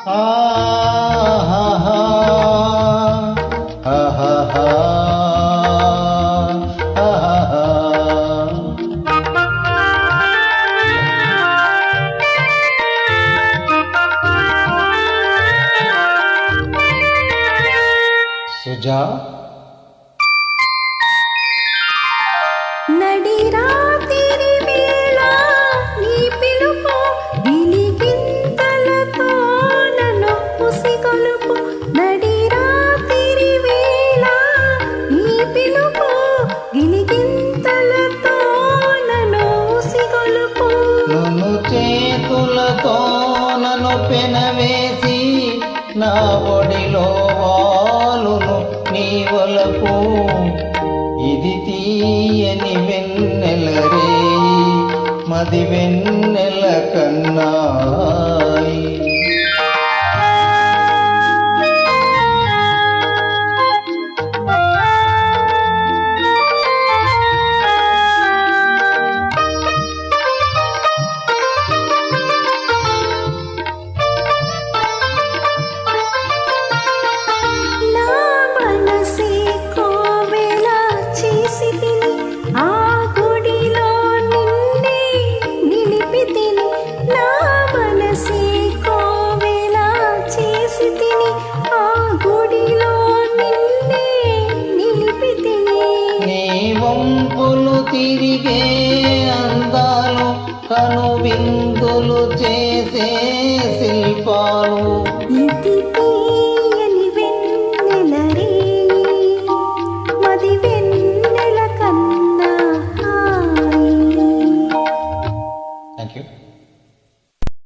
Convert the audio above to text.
सुजा వేసి నా ఒడిలో వాలును నీ వలకు ఇది తీయని వెన్నెలరే మది వెన్నెల కన్నాయి. నిలిచితిని ఆ తిరిగే అందాలు కనువిందులు చేసే శిల్పాలు. ఇది